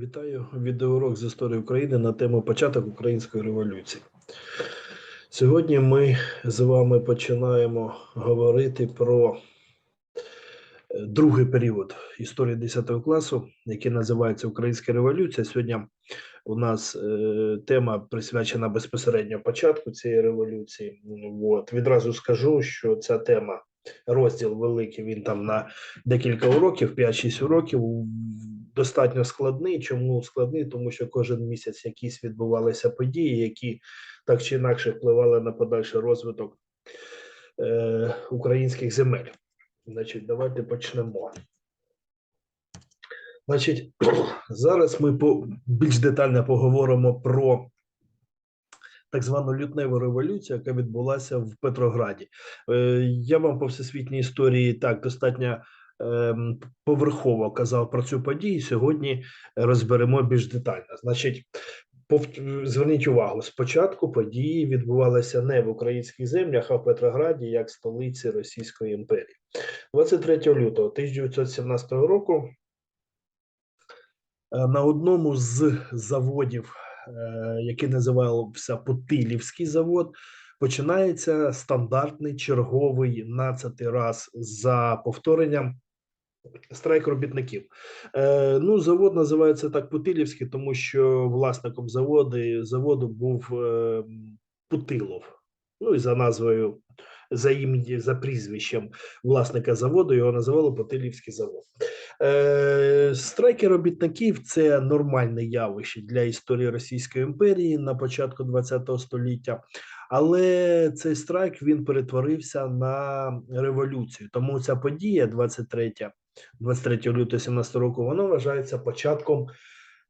Вітаю відеоурок з історії України на тему початок української революції. Сьогодні ми з вами починаємо говорити про е, другий період історії 10 класу, який називається Українська революція. Сьогодні у нас е, тема присвячена безпосередньо початку цієї революції. От відразу скажу, що ця тема розділ великий. Він там на декілька уроків, 5-6 уроків. Достатньо складний. Чому складний? Тому що кожен місяць якісь відбувалися події, які так чи інакше впливали на подальший розвиток е, українських земель. Значить, давайте почнемо. Значить, зараз ми по, більш детально поговоримо про так звану лютневу революцію, яка відбулася в Петрограді. Е, я вам по всесвітній історії так достатньо поверхово казав про цю подію. Сьогодні розберемо більш детально. Значить, зверніть увагу: спочатку події відбувалися не в українських землях, а в Петрограді, як столиці Російської імперії. 23 лютого 1917 року е, на одному з заводів, е, який називався Путилівський завод, починається стандартний черговий 12 раз за повторенням страйк робітників. Е, ну, завод називається так Путилівський, тому що власником заводу, заводу був е, Путилов. Ну і за назвою, за ім'я, за прізвищем власника заводу його називали Путилівський завод. Е, страйки робітників це нормальне явище для історії Російської імперії на початку ХХ століття. Але цей страйк він перетворився на революцію. Тому ця подія, 23 23 лютого 17 року, воно вважається початком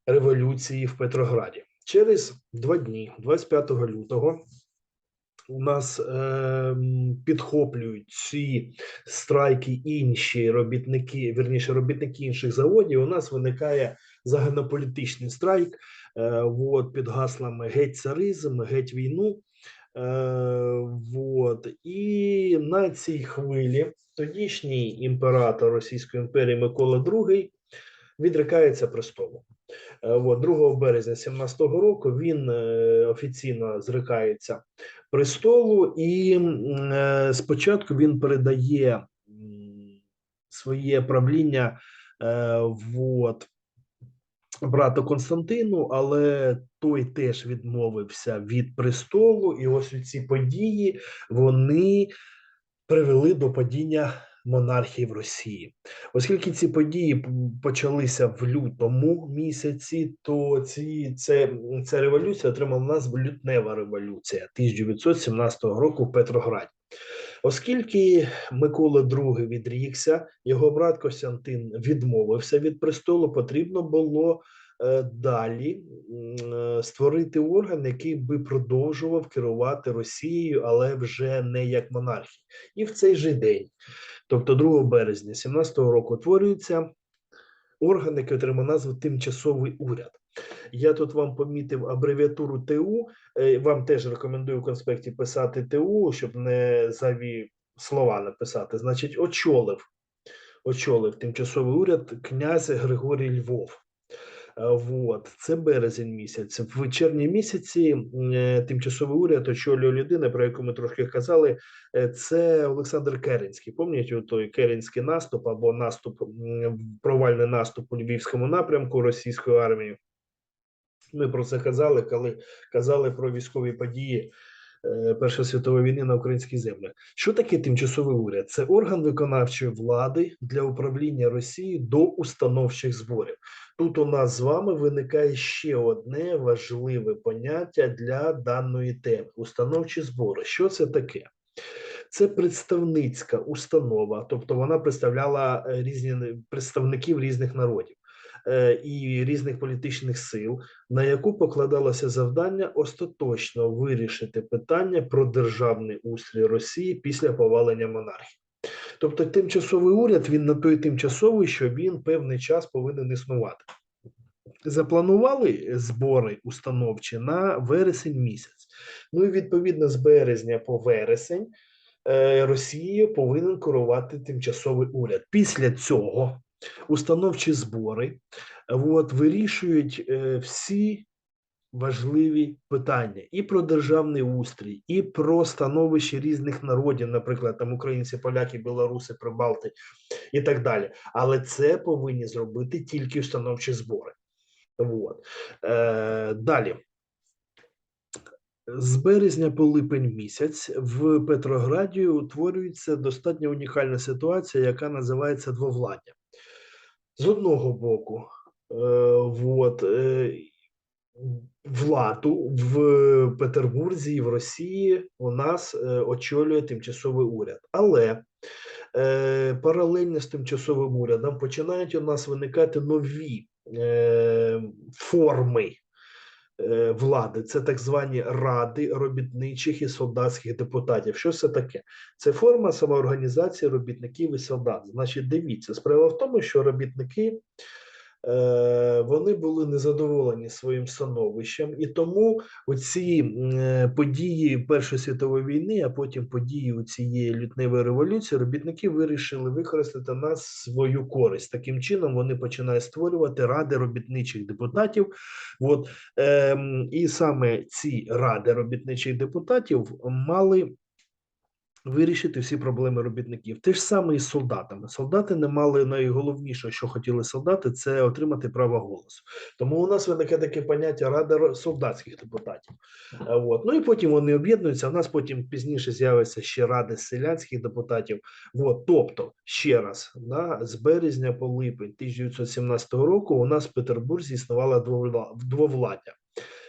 революції в Петрограді. Через два дні, 25 лютого, у нас е, підхоплюють ці страйки інші робітники, вірніше робітники інших заводів. У нас виникає загальнополітичний страйк е, от, під гаслами геть царизм, геть війну. Е, вот. І на цій хвилі тодішній імператор Російської імперії Микола II відрикається престолу. Е, От, 2 березня 17-го року він е, офіційно зрикається престолу, і е, спочатку він передає своє правління вот, брату Константину, але той теж відмовився від престолу, і ось ці події вони привели до падіння монархії в Росії. Оскільки ці події почалися в лютому місяці, то ці це, ця революція отримала назву Лютнева революція 1917 року в Петрограді. Оскільки Микола II відрікся, його брат Костянтин відмовився від престолу, потрібно було далі е, створити орган, який би продовжував керувати Росією, але вже не як монархія. І в цей же день, тобто 2 березня 17-го року, утворюється орган, який отримав назву Тимчасовий уряд. Я тут вам помітив абревіатуру ТУ. Е, Вам теж рекомендую в конспекті писати ТУ, щоб не зайві слова написати. Значить, очолив, очолив тимчасовий уряд князь Григорій Львов. Е, Вот, це березень місяць. В червні місяці е, тимчасовий уряд очолює людина, про яку ми трошки казали. е, Це Олександр Керенський. Пам'ятаєте той Керенський наступ або наступ, провальний наступ у Львівському напрямку російської армії. Ми про це казали, коли казали про військові події Першої світової війни на українських землях. Що таке тимчасовий уряд? Це орган виконавчої влади для управління Росією до установчих зборів. Тут у нас з вами виникає ще одне важливе поняття для даної теми: установчі збори. Що це таке? Це представницька установа, тобто вона представляла е, різні представників різних народів е, і різних політичних сил, на яку покладалося завдання остаточно вирішити питання про державний устрій Росії після повалення монархії. Тобто, тимчасовий уряд він на той тимчасовий, що він певний час повинен існувати. Запланували збори установчі на вересень місяць. Ну і відповідно з березня по вересень е, Росією повинен керувати тимчасовий уряд. Після цього установчі збори, от, вирішують е, всі важливі питання і про державний устрій, і про становище різних народів, наприклад, там українці, поляки, білоруси, прибалти і так далі. Але це повинні зробити тільки установчі збори. От. Е, далі. З березня по липень місяць в Петрограді утворюється достатньо унікальна ситуація, яка називається двовладдя. З одного боку, е, от, е, владу в Петербурзі і в Росії у нас е, очолює тимчасовий уряд. Але е, паралельно з тимчасовим урядом починають у нас виникати нові е, форми влади. Це так звані ради робітничих і солдатських депутатів. Що це таке? Це форма самоорганізації робітників і солдат. Значить, дивіться, справа в тому, що робітники. Е, Вони були незадоволені своїм становищем, і тому оці е, події Першої світової війни, а потім події у цієї лютневої революції, робітники вирішили використати на свою користь. Таким чином вони починають створювати ради робітничих депутатів. От, ем, і саме ці ради робітничих депутатів мали вирішити всі проблеми робітників. Те ж саме і з солдатами. Солдати не мали найголовніше, що хотіли солдати, це отримати право голосу. Тому у нас виникає таке поняття рада солдатських депутатів. От. Ну і потім вони об'єднуються. У нас потім пізніше з'явиться ще ради селянських депутатів. От. Тобто, ще раз, да, з березня по липень 1917 року у нас в Петербурзі існувала двовла- двовладдя.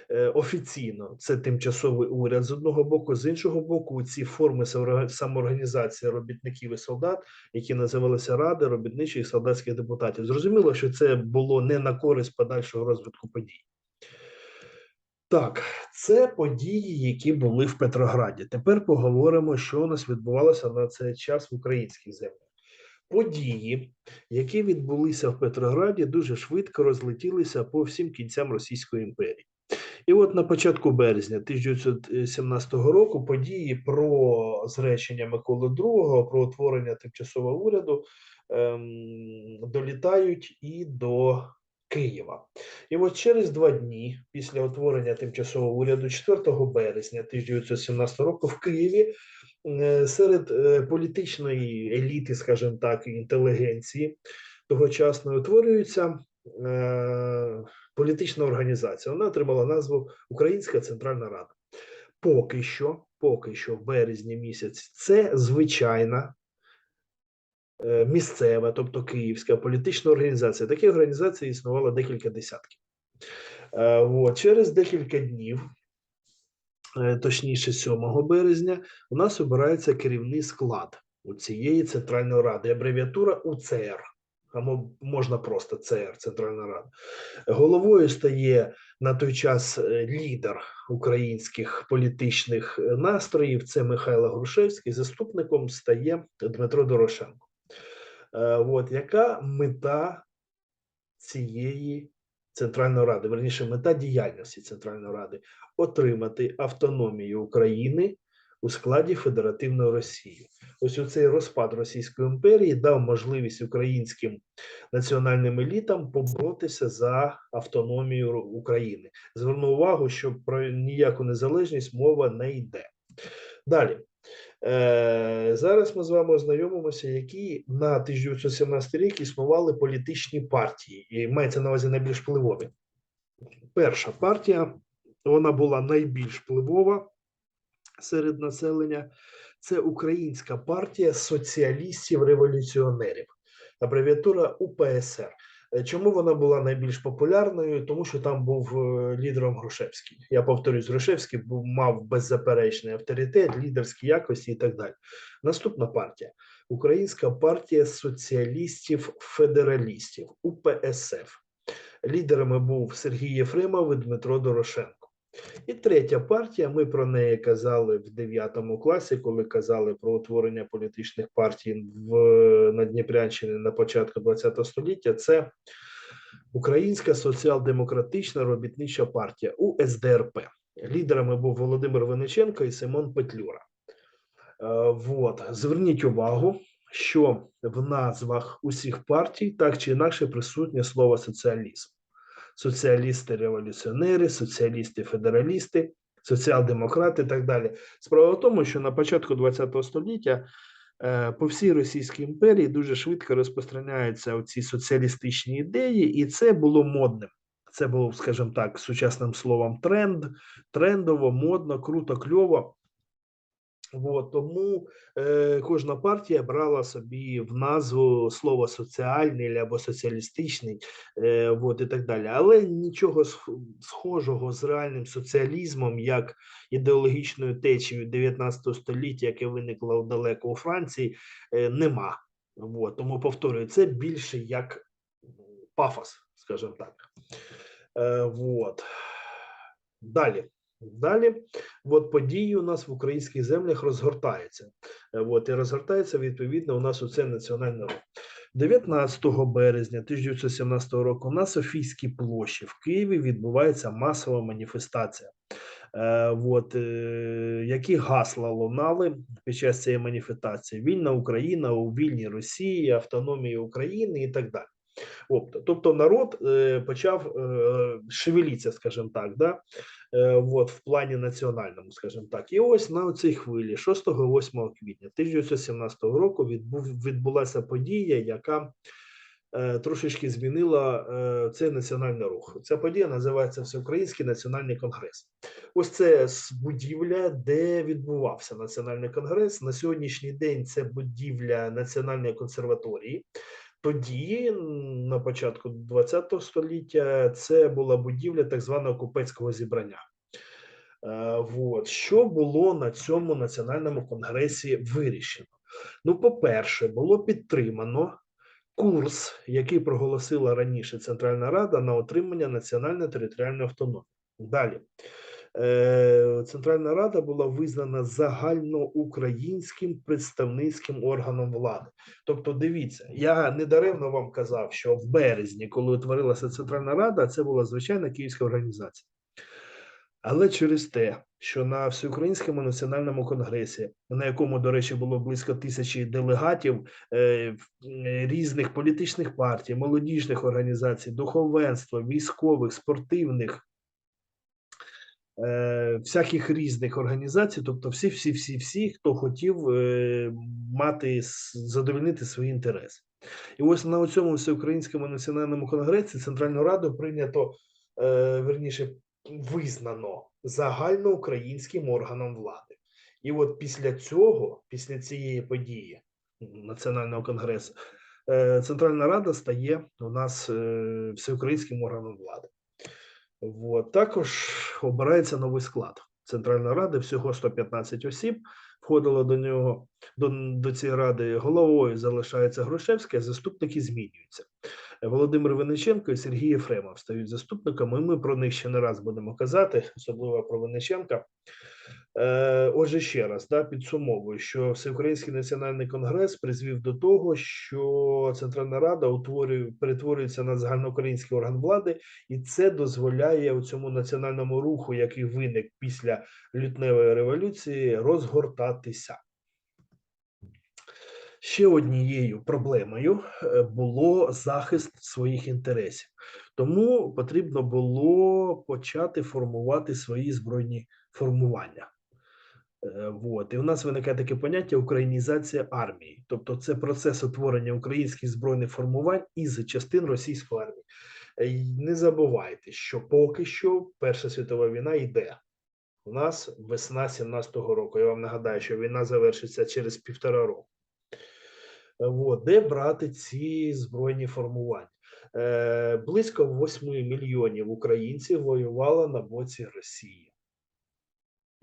Е, Офіційно це тимчасовий уряд з одного боку, з іншого боку, ці форми самоорганізації робітників і солдат, які називалися Ради робітничих і солдатських депутатів. Зрозуміло, що це було не на користь подальшого розвитку подій. Так, це події, які були в Петрограді. Тепер поговоримо, що у нас відбувалося на цей час в українських землях. Події, які відбулися в Петрограді, дуже швидко розлетілися по всім кінцям Російської імперії. І от на початку березня 1917 року події про зречення Миколи II, про утворення тимчасового уряду ем, долітають і до Києва. І от через два дні після утворення тимчасового уряду, 4 березня 1917 року, в Києві е, серед е, політичної еліти, скажімо так, інтелігенції тогочасної утворюється е, політична організація. Вона отримала назву Українська Центральна Рада. Поки що, поки що, в березні місяць, це звичайна е, місцева, тобто київська політична організація. Таких організацій існувало декілька десятків. Е, от, через декілька днів, е, точніше, 7 березня, у нас обирається керівний склад у цієї центральної ради. Абревіатура УЦР. Або можна просто ЦР, Центральна Рада. Головою стає на той час е, лідер українських політичних е, настроїв. Це Михайло Грушевський. Заступником стає Дмитро Дорошенко. Е, От яка мета цієї Центральної Ради, верніше, мета діяльності Центральної Ради отримати автономію України у складі Федеративної Росії. Ось у цей розпад Російської імперії дав можливість українським національним елітам поборотися за автономію України. Зверну увагу, що про ніяку незалежність мова не йде. Далі. Е, зараз ми з вами ознайомимося, які на 1917 рік існували політичні партії, і мається на увазі найбільш впливові. Перша партія, вона була найбільш впливова серед населення. Це Українська партія соціалістів-революціонерів, абревіатура УПСР. Е, Чому вона була найбільш популярною? Тому що там був е, лідером Грушевський. Я повторюсь, Грушевський був мав беззаперечний авторитет, лідерські якості і так далі. Наступна партія Українська партія соціалістів-федералістів УПСФ. Лідерами був Сергій Єфремов і Дмитро Дорошенко. І третя партія. Ми про неї казали в 9 класі, коли казали про утворення політичних партій в на Дніпрянщині на початку ХХ століття. Це Українська соціал-демократична робітнича партія УСДРП. Лідерами був Володимир Винниченко і Симон Петлюра. Е, Вот. Зверніть увагу, що в назвах усіх партій так чи інакше присутнє слово соціалізм. Соціалісти-революціонери, соціалісти-федералісти, соціал-демократи і так далі. Справа в тому, що на початку ХХ століття е, по всій Російській імперії дуже швидко розпространяються ці соціалістичні ідеї, і це було модним. Це було, скажімо так, сучасним словом тренд, трендово, модно, круто, кльово. От, тому е, кожна партія брала собі в назву слово соціальний або соціалістичний, е, от, і так далі. Але нічого схожого з реальним соціалізмом, як ідеологічною течією 19 століття, яке виникло далеко у Франції, е, нема. От, тому повторюю, це більше як пафос, скажімо так. Е, вот. Далі. Далі, от події у нас в українських землях розгортаються. Е, От, і розгортається відповідно у нас оце національний рух. 19 березня 1917 року на Софійській площі в Києві відбувається масова маніфестація. Е, от, е, які гасла лунали під час цієї маніфестації: Вільна Україна у вільній Росії, автономія України і так далі. Тобто, народ е, почав е, шевелитися, скажімо так, да? Е, от, в плані національному, скажімо так. І ось на цій хвилі, 6-8 квітня 1917 року, відбув, відбулася подія, яка е, трошечки змінила е, цей національний рух. Ця подія називається Всеукраїнський національний конгрес. Ось це будівля, де відбувався національний конгрес. На сьогоднішній день це будівля Національної консерваторії. Тоді, на початку ХХ століття, це була будівля так званого купецького зібрання. Е, Вот. Що було на цьому національному конгресі вирішено? Ну, по-перше, було підтримано курс, який проголосила раніше Центральна Рада на отримання національної територіальної автономії. Далі. Е, Центральна Рада була визнана загальноукраїнським представницьким органом влади. Тобто, дивіться, я недаремно вам казав, що в березні, коли утворилася Центральна Рада, це була звичайна київська організація. Але через те, що на всеукраїнському національному конгресі, на якому, до речі, було близько тисячі делегатів е, е, різних політичних партій, молодіжних організацій, духовенства, військових, спортивних, е, всяких різних організацій, тобто всі, всі, всі, всі, хто хотів е, мати задовольнити свої інтереси. І ось на цьому всеукраїнському національному конгресі Центральну Раду прийнято е, верніше визнано загальноукраїнським органом влади. І от після цього, після цієї події Національного конгресу, Центральна Рада стає у нас всеукраїнським органом влади. От. Також обирається новий склад Центральної Ради, всього 115 осіб. Входило до нього до, до цієї ради головою залишається Грушевський, а заступники змінюються. Володимир Винниченко і Сергій Єфремов стають заступниками. Ми про них ще не раз будемо казати, особливо про Винниченка. Е, отже, ще раз да, підсумовую, що Всеукраїнський національний конгрес призвів до того, що Центральна Рада утворює, перетворюється на загальноукраїнський орган влади, і це дозволяє цьому національному руху, який виник після лютневої революції, розгортатися. Ще однією проблемою е, було захист своїх інтересів, тому потрібно було почати формувати свої збройні формування. Е, Вот. І у нас виникає таке поняття українізація армії, тобто це процес утворення українських збройних формувань із частин російської армії. Е, Не забувайте, що поки що Перша світова війна йде. У нас весна 17-го року. Я вам нагадаю, що війна завершиться через півтора року. Е, От, де брати ці збройні формування? Близько 8 мільйонів українців воювало на боці Росії.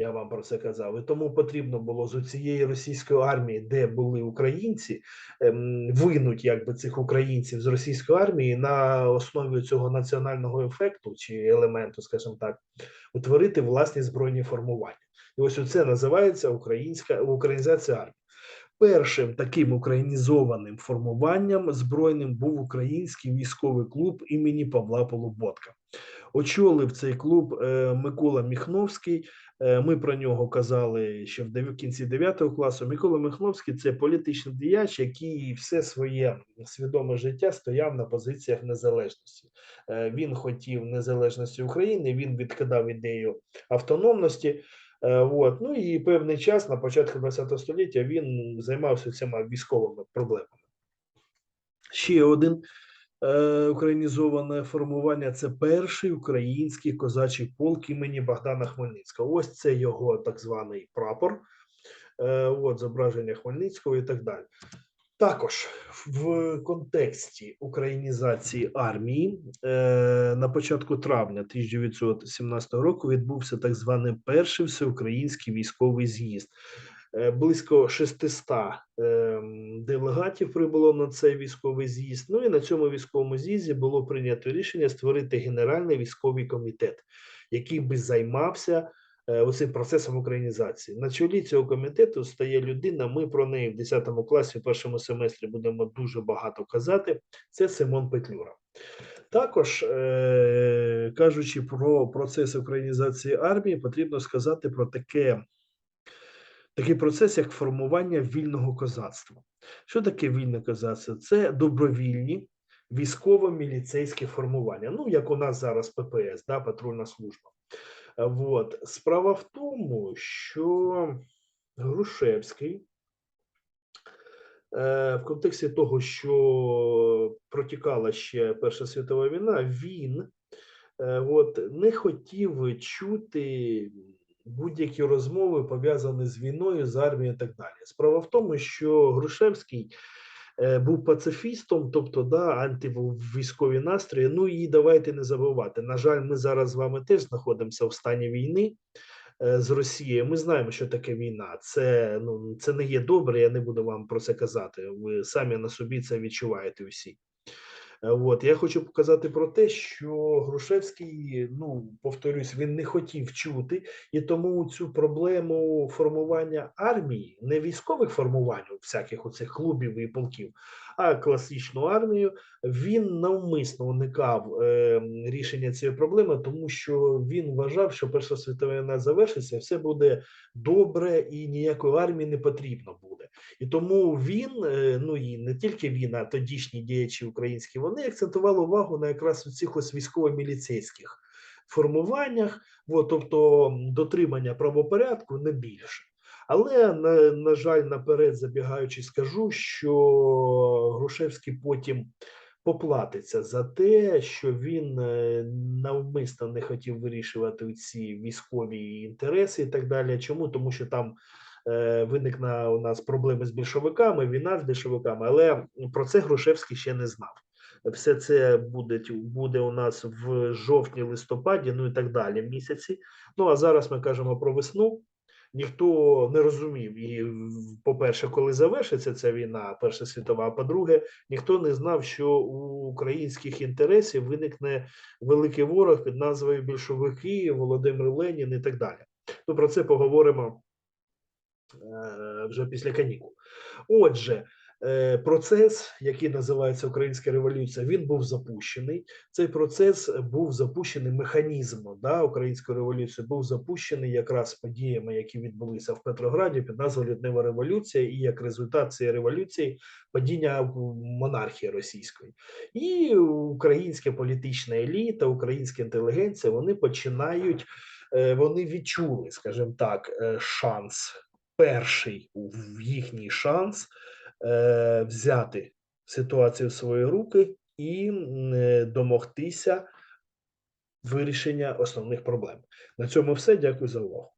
Я вам про це казав. І тому потрібно було з цієї російської армії, де були українці, ем, винуть якби цих українців з російської армії на основі цього національного ефекту чи елементу, скажімо так, утворити власні збройні формування. І ось це називається українська українізація армії. Першим таким українізованим формуванням збройним був український військовий клуб імені Павла Полуботка. Очолив цей клуб е, Микола Міхновський. Е, Ми про нього казали ще в кінці 9 класу. Микола Міхновський це політичний діяч, який все своє свідоме життя стояв на позиціях незалежності. Е, Він хотів незалежності України, він відкидав ідею автономності. От. Ну і певний час на початку ХХ століття він займався цими військовими проблемами. Ще один українізоване формування це перший український козачий полк імені Богдана Хмельницького. Ось це його так званий прапор, е, от зображення Хмельницького і так далі. Також в контексті українізації армії е, на початку травня 1917 року відбувся так званий перший всеукраїнський військовий з'їзд. Е, Близько 600 е, делегатів прибуло на цей військовий з'їзд. Ну і на цьому військовому з'їзді було прийнято рішення створити Генеральний військовий комітет, який би займався е, оцим процесом українізації. На чолі цього комітету стає людина. Ми про неї в 10 класі, в першому семестрі будемо дуже багато казати. Це Симон Петлюра. Також, кажучи про процес українізації армії, потрібно сказати про таке, такий процес, як формування вільного козацтва. Що таке вільне козацтво? Це добровільні військово-міліцейські формування. Ну, як у нас зараз ППС, да, патрульна служба. Вот. Справа в тому, що Грушевський е, в контексті того, що протікала ще Перша світова війна, він е, от, не хотів чути будь-які розмови пов'язані з війною, з армією і так далі. Справа в тому, що Грушевський е, був пацифістом, тобто да, антивійськові настрої. Ну і давайте не забувати. На жаль, ми зараз з вами теж знаходимося в стані війни е, з Росією. Ми знаємо, що таке війна. Це ну це не є добре. Я не буду вам про це казати. Ви самі на собі це відчуваєте всі. Е, От я хочу показати про те, що Грушевський, ну повторюсь, він не хотів чути, і тому цю проблему формування армії, не військових формувань, всяких оцих клубів і полків, а класичну армію, він навмисно уникав е, рішення цієї проблеми, тому що він вважав, що Перша світова війна завершиться, все буде добре і ніякої армії не потрібно буде. І тому він, е, ну і не тільки він, а тодішні діячі українські, вони акцентували увагу на якраз у цих ось військово-міліцейських формуваннях, от, тобто дотримання правопорядку не більше. Але на, на жаль, наперед забігаючи, скажу, що Грушевський потім поплатиться за те, що він е, навмисно не хотів вирішувати ці військові інтереси і так далі. Чому? Тому що там е, виникне у нас проблеми з більшовиками, війна з більшовиками, але про це Грушевський ще не знав. Все це буде, буде у нас в жовтні, листопаді, ну і так далі місяці. Ну а зараз ми кажемо про весну. Ніхто не розумів, і по-перше, коли завершиться ця війна, Перша світова, а по-друге, ніхто не знав, що у українських інтересів виникне великий ворог під назвою більшовики, Володимир Ленін і так далі. Ну про це поговоримо вже після канікул. Отже, е, процес, який називається Українська революція, він був запущений. Цей процес був запущений механізм да, української революції, був запущений якраз подіями, які відбулися в Петрограді під назвою Лютнева революція, і як результат цієї революції падіння монархії російської. І українська політична еліта, українська інтелігенція, вони починають, е, вони відчули, скажімо так, е, шанс перший в їхній шанс е, взяти ситуацію в свої руки і е, домогтися вирішення основних проблем. На цьому все. Дякую за увагу.